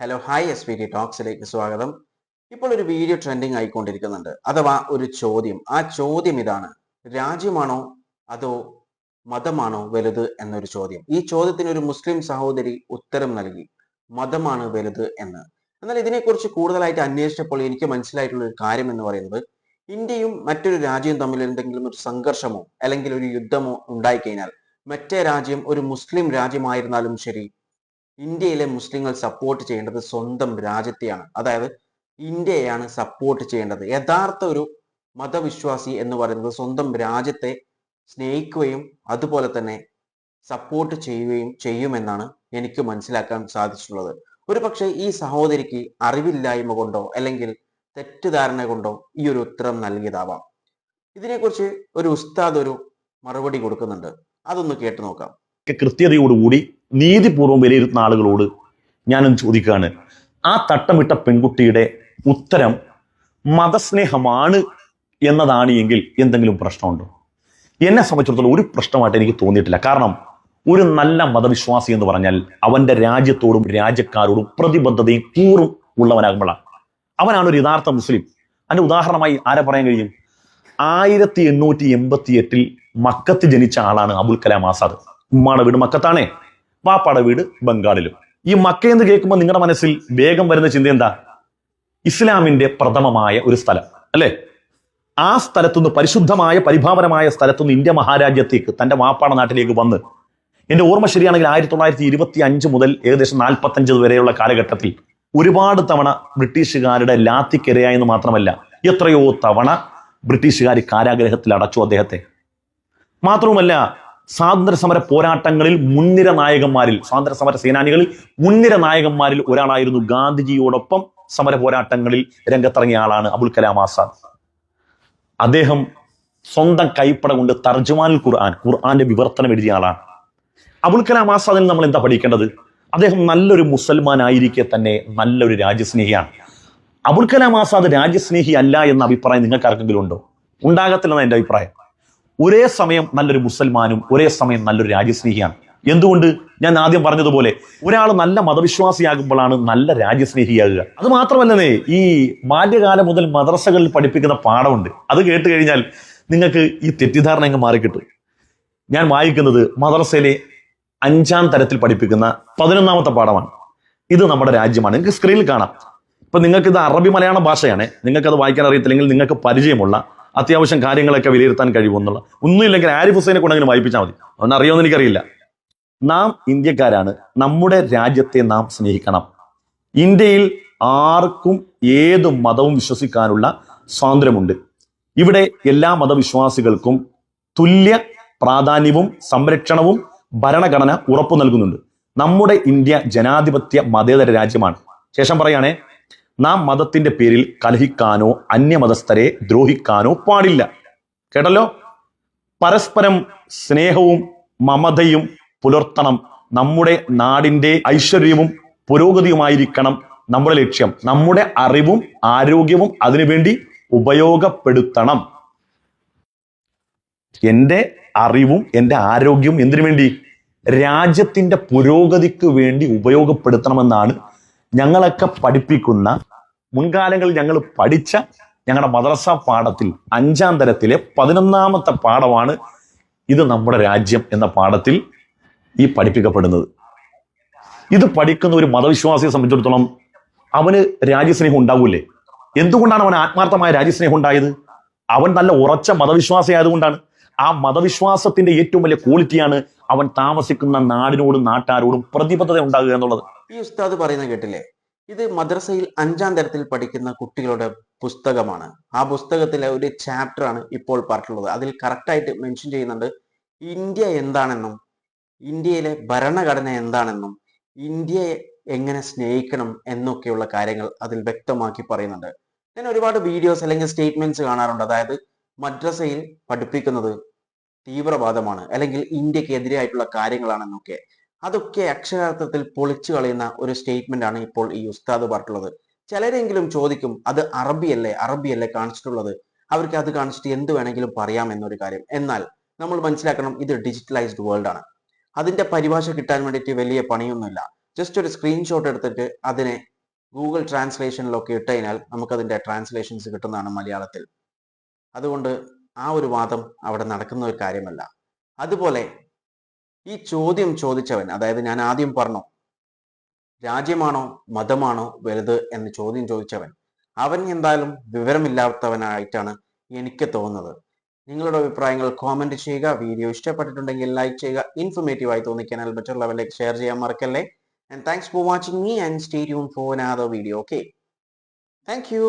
Hello hi S P T ടോക്സിലേക്ക് സ്വാഗതം. ഇപ്പോൾ ഒരു വീഡിയോ ട്രെൻഡിങ് ആയിക്കൊണ്ടിരിക്കുന്നുണ്ട്. അഥവാ ഒരു ചോദ്യം. ആ ചോദ്യം ഇതാണ്. രാജ്യമാണോ അതോ മതമാണോ വലുത് എന്നൊരു ചോദ്യം. ഈ ചോദ്യത്തിന് ഒരു മുസ്ലിം സഹോദരി ഉത്തരം നൽകി. മതമാണ് വലുത് എന്ന്. എന്നാൽ ഇതിനെക്കുറിച്ച് കൂടുതലായിട്ട് അന്വേഷിച്ചപ്പോൾ എനിക്ക് മനസ്സിലായിട്ടുള്ള ഒരു കാര്യം എന്ന് പറയുന്നത് ഇന്ത്യയും മറ്റൊരു രാജ്യവും തമ്മിൽ എന്തെങ്കിലും ഒരു സംഘർഷമോ അല്ലെങ്കിൽ ഒരു യുദ്ധമോ ഉണ്ടായിക്കഴിഞ്ഞാൽ മറ്റേ രാജ്യം ഒരു മുസ്ലിം രാജ്യമായിരുന്നാലും ശരി ഇന്ത്യയിലെ മുസ്ലിങ്ങൾ സപ്പോർട്ട് ചെയ്യേണ്ടത് സ്വന്തം രാജ്യത്തെയാണ്. അതായത് ഇന്ത്യയാണ് സപ്പോർട്ട് ചെയ്യേണ്ടത്. യഥാർത്ഥ ഒരു മതവിശ്വാസി എന്ന് പറയുന്നത് സ്വന്തം രാജ്യത്തെ സ്നേഹിക്കുകയും അതുപോലെ തന്നെ സപ്പോർട്ട് ചെയ്യുകയും ചെയ്യുമെന്നാണ് എനിക്ക് മനസ്സിലാക്കാൻ സാധിച്ചിട്ടുള്ളത്. ഒരു പക്ഷേ ഈ സഹോദരിക്ക് അറിവില്ലായ്മ കൊണ്ടോ അല്ലെങ്കിൽ തെറ്റിദ്ധാരണ കൊണ്ടോ ഈ ഒരു ഉത്തരം നൽകിയതാവാം. ഇതിനെക്കുറിച്ച് ഒരു ഉസ്താദ് ഒരു മറുപടി കൊടുക്കുന്നുണ്ട്. അതൊന്ന് കേട്ടു നോക്കാം. കൃത്യതയോടുകൂടി നീതിപൂർവം വിലയിരുത്തുന്ന ആളുകളോട് ഞാനൊന്ന് ചോദിക്കുകയാണ്. ആ തട്ടമിട്ട പെൺകുട്ടിയുടെ ഉത്തരം മതസ്നേഹമാണ് എന്നതാണ് എങ്കിൽ എന്തെങ്കിലും പ്രശ്നമുണ്ടോ? എന്നെ സംബന്ധിച്ചിടത്തോളം ഒരു പ്രശ്നമായിട്ട് എനിക്ക് തോന്നിയിട്ടില്ല. കാരണം ഒരു നല്ല മതവിശ്വാസി എന്ന് പറഞ്ഞാൽ അവന്റെ രാജ്യത്തോടും രാജ്യക്കാരോടും പ്രതിബദ്ധതയും കൂറും ഉള്ളവനാകുമ്പോഴാണ്. അവനാണ് ഒരു യഥാർത്ഥ മുസ്ലിം. അതിന്റെ ഉദാഹരണമായി ആരെ പറയാൻ കഴിയും? ആയിരത്തി എണ്ണൂറ്റി എൺപത്തി എട്ടിൽ മക്കത്ത് ജനിച്ച ആളാണ് അബുൽ കലാം ആസാദ്. ഉമ്മാടെ വീട് മക്കത്താണേ. പാപ്പാടെ വീട് ബംഗാളിലും. ഈ മക്ക എന്ന് കേൾക്കുമ്പോൾ നിങ്ങളുടെ മനസ്സിൽ വേഗം വരുന്ന ചിന്ത എന്താ? ഇസ്ലാമിന്റെ പ്രഥമമായ ഒരു സ്ഥലം അല്ലേ? ആ സ്ഥലത്തുനിന്ന് പരിശുദ്ധമായ പരിഭാവനമായ സ്ഥലത്തുനിന്ന് ഇന്ത്യ മഹാരാജ്യത്തേക്ക് തന്റെ വാപ്പാട നാട്ടിലേക്ക് വന്ന് എന്റെ ഓർമ്മ ശരിയാണെങ്കിൽ ആയിരത്തി തൊള്ളായിരത്തി ഇരുപത്തി അഞ്ച് മുതൽ ഏകദേശം നാൽപ്പത്തഞ്ച് വരെയുള്ള കാലഘട്ടത്തിൽ ഒരുപാട് തവണ ബ്രിട്ടീഷുകാരുടെ ലാത്തിക്കിരയായെന്ന് മാത്രമല്ല എത്രയോ തവണ ബ്രിട്ടീഷുകാർ കാരാഗ്രഹത്തിൽ അടച്ചു അദ്ദേഹത്തെ. മാത്രവുമല്ല സ്വാതന്ത്ര്യ സമര പോരാട്ടങ്ങളിൽ മുൻനിര നായകന്മാരിൽ സ്വാതന്ത്ര്യ സമര സേനാനികളിൽ മുൻനിര നായകന്മാരിൽ ഒരാളായിരുന്നു ഗാന്ധിജിയോടൊപ്പം സമര പോരാട്ടങ്ങളിൽ രംഗത്തിറങ്ങിയ ആളാണ് അബുൽ കലാം ആസാദ്. അദ്ദേഹം സ്വന്തം കൈപ്പട കൊണ്ട് തർജ്മാനിൽ ഖുർആൻ ഖുർആന്റെ വിവർത്തനം എഴുതിയ ആളാണ്. അബുൽ കലാം ആസാദിൽ നമ്മൾ എന്താ പഠിക്കേണ്ടത്? അദ്ദേഹം നല്ലൊരു മുസൽമാൻ ആയിരിക്കെ തന്നെ നല്ലൊരു രാജ്യസ്നേഹിയാണ്. അബുൽ കലാം ആസാദ് രാജ്യസ്നേഹി അല്ല എന്ന അഭിപ്രായം നിങ്ങൾക്ക് ആർക്കെങ്കിലും ഉണ്ടോ? ഉണ്ടാകത്തില്ലെന്ന എന്റെ അഭിപ്രായം. ഒരേ സമയം നല്ലൊരു മുസൽമാനും ഒരേ സമയം നല്ലൊരു രാജ്യസ്നേഹിയാണ്. എന്തുകൊണ്ട്? ഞാൻ ആദ്യം പറഞ്ഞതുപോലെ ഒരാൾ നല്ല മതവിശ്വാസിയാകുമ്പോഴാണ് നല്ല രാജ്യസ്നേഹിയാകുക. അത് മാത്രമല്ലേ ഈ ബാല്യകാലം മുതൽ മദ്രസകളിൽ പഠിപ്പിക്കുന്ന പാഠമുണ്ട്. അത് കേട്ട് കഴിഞ്ഞാൽ നിങ്ങൾക്ക് ഈ തെറ്റിദ്ധാരണ അങ്ങ് മാറിക്കിട്ടും. ഞാൻ വായിക്കുന്നത് മദ്രസയിലെ അഞ്ചാം തരത്തിൽ പഠിപ്പിക്കുന്ന പതിനൊന്നാമത്തെ പാഠമാണ്. ഇത് നമ്മുടെ രാജ്യമാണ്. നിങ്ങൾക്ക് സ്ക്രീനിൽ കാണാം. ഇപ്പൊ നിങ്ങൾക്ക് ഇത് അറബി മലയാള ഭാഷയാണ്. നിങ്ങൾക്ക് അത് വായിക്കാൻ അറിയത്തില്ലെങ്കിൽ നിങ്ങൾക്ക് പരിചയമുള്ള അത്യാവശ്യം കാര്യങ്ങളൊക്കെ വിലയിരുത്താൻ കഴിയുമെന്നുള്ള ഒന്നുമില്ലെങ്കിൽ ആരിഫ് ഹുസൈനെ കൊണ്ടെങ്കിലും വായിപ്പിച്ചാൽ മതി. അവൻ അറിയുമെന്ന് എനിക്കറിയില്ല. നാം ഇന്ത്യക്കാരാണ്. നമ്മുടെ രാജ്യത്തെ നാം സ്നേഹിക്കണം. ഇന്ത്യയിൽ ആർക്കും ഏത് മതവും വിശ്വസിക്കാനുള്ള സ്വാതന്ത്ര്യമുണ്ട്. ഇവിടെ എല്ലാ മതവിശ്വാസികൾക്കും തുല്യ പ്രാധാന്യവും സംരക്ഷണവും ഭരണഘടന ഉറപ്പു നൽകുന്നുണ്ട്. നമ്മുടെ ഇന്ത്യ ജനാധിപത്യ മതേതര രാജ്യമാണ്. ശേഷം പറയുകയാണേ നാം മതത്തിന്റെ പേരിൽ കലഹിക്കാനോ അന്യമതസ്ഥരെ ദ്രോഹിക്കാനോ പാടില്ല. കേട്ടല്ലോ? പരസ്പരം സ്നേഹവും മമതയും പുലർത്തണം. നമ്മുടെ നാടിന്റെ ഐശ്വര്യവും പുരോഗതിയുമായിരിക്കണം നമ്മുടെ ലക്ഷ്യം. നമ്മുടെ അറിവും ആരോഗ്യവും അതിനുവേണ്ടി ഉപയോഗപ്പെടുത്തണം. എന്റെ അറിവും എന്റെ ആരോഗ്യവും എന്തിനു വേണ്ടി? രാജ്യത്തിന്റെ പുരോഗതിക്ക് വേണ്ടി ഉപയോഗപ്പെടുത്തണമെന്നാണ് ഞങ്ങളൊക്കെ പഠിപ്പിക്കുന്ന മുൻകാലങ്ങളിൽ ഞങ്ങൾ പഠിച്ച ഞങ്ങളുടെ മദ്രസ പാഠത്തിൽ അഞ്ചാം തരത്തിലെ പതിനൊന്നാമത്തെ പാഠമാണ് ഇത് നമ്മുടെ രാജ്യം എന്ന പാഠത്തിൽ ഈ പഠിപ്പിക്കപ്പെടുന്നത്. ഇത് പഠിക്കുന്ന ഒരു മതവിശ്വാസിയെ സംബന്ധിച്ചിടത്തോളം അവന് രാജ്യസ്നേഹം ഉണ്ടാവൂലേ? എന്തുകൊണ്ടാണ് അവൻ ആത്മാർത്ഥമായ രാജ്യസ്നേഹം ഉണ്ടായത്? അവൻ നല്ല ഉറച്ച മതവിശ്വാസി ആയതുകൊണ്ടാണ് ആ മതവിശ്വാസത്തിന്റെ ഏറ്റവും വലിയ ക്വാളിറ്റിയാണ് അവൻ താമസിക്കുന്ന നാടിനോടും നാട്ടാരോടും പ്രതിബദ്ധത ഉണ്ടാകുക എന്നുള്ളത്. ഈ ഉസ്താദ് പറയുന്ന കേട്ടില്ലേ? ഇത് മദ്രസയിൽ അഞ്ചാം തരത്തിൽ പഠിക്കുന്ന കുട്ടികളുടെ പുസ്തകമാണ്. ആ പുസ്തകത്തിലെ ഒരു ചാപ്റ്റർ ആണ് ഇപ്പോൾ പറഞ്ഞിട്ടുള്ളത്. അതിൽ കറക്റ്റായിട്ട് മെൻഷൻ ചെയ്യുന്നുണ്ട്. ഇന്ത്യ എന്താണെന്നും ഇന്ത്യയിലെ ഭരണഘടന എന്താണെന്നും ഇന്ത്യയെ എങ്ങനെ സ്നേഹിക്കണം എന്നൊക്കെയുള്ള കാര്യങ്ങൾ അതിൽ വ്യക്തമാക്കി പറയുന്നുണ്ട്. ഞാൻ ഒരുപാട് വീഡിയോസ് അല്ലെങ്കിൽ സ്റ്റേറ്റ്മെന്റ്സ് കാണാറുണ്ട്. അതായത് മദ്രസയിൽ പഠിപ്പിക്കുന്നത് തീവ്രവാദമാണ് അല്ലെങ്കിൽ ഇന്ത്യയ്ക്ക് എതിരായിട്ടുള്ള കാര്യങ്ങളാണെന്നൊക്കെ. അതൊക്കെ അക്ഷരാർത്ഥത്തിൽ പൊളിച്ചു കളയുന്ന ഒരു സ്റ്റേറ്റ്മെന്റ് ആണ് ഇപ്പോൾ ഈ ഉസ്താദ് പറഞ്ഞിട്ടുള്ളത്. ചിലരെങ്കിലും ചോദിക്കും അത് അറബിയല്ലേ അറബിയല്ലേ കാണിച്ചിട്ടുള്ളത്? അവർക്ക് അത് കാണിച്ചിട്ട് എന്ത് വേണമെങ്കിലും പറയാം എന്നൊരു കാര്യം. എന്നാൽ നമ്മൾ മനസ്സിലാക്കണം ഇത് ഡിജിറ്റലൈസ്ഡ് വേൾഡ് ആണ്. അതിന്റെ പരിഭാഷ കിട്ടാൻ വേണ്ടിയിട്ട് വലിയ പണിയൊന്നുമില്ല. ജസ്റ്റ് ഒരു സ്ക്രീൻഷോട്ട് എടുത്തിട്ട് അതിനെ ഗൂഗിൾ ട്രാൻസ്ലേഷനിലൊക്കെ ഇട്ട് കഴിഞ്ഞാൽ നമുക്കതിന്റെ ട്രാൻസ്ലേഷൻസ് കിട്ടുന്നതാണ് മലയാളത്തിൽ. അതുകൊണ്ട് ആ ഒരു വാദം അവിടെ നടക്കുന്ന ഒരു കാര്യമല്ല. അതുപോലെ ഈ ചോദ്യം ചോദിച്ചവൻ അതായത് ഞാൻ ആദ്യം പറഞ്ഞു രാജ്യമാണോ മതമാണോ വലുത് എന്ന് ചോദ്യം ചോദിച്ചവൻ അവൻ എന്തായാലും വിവരമില്ലാത്തവനായിട്ടാണ് എനിക്ക് തോന്നുന്നത്. നിങ്ങളുടെ അഭിപ്രായങ്ങൾ കോമന്റ് ചെയ്യുക വീഡിയോ ഇഷ്ടപ്പെട്ടിട്ടുണ്ടെങ്കിൽ ലൈക്ക് ചെയ്യുക ഇൻഫോർമേറ്റീവ് ആയി തോന്നിക്കാനാൽ മറ്റുള്ളവരിലേക്ക് ഷെയർ ചെയ്യാൻ മറക്കല്ലേ? And thanks for watching me and stay tune for another video okay thank you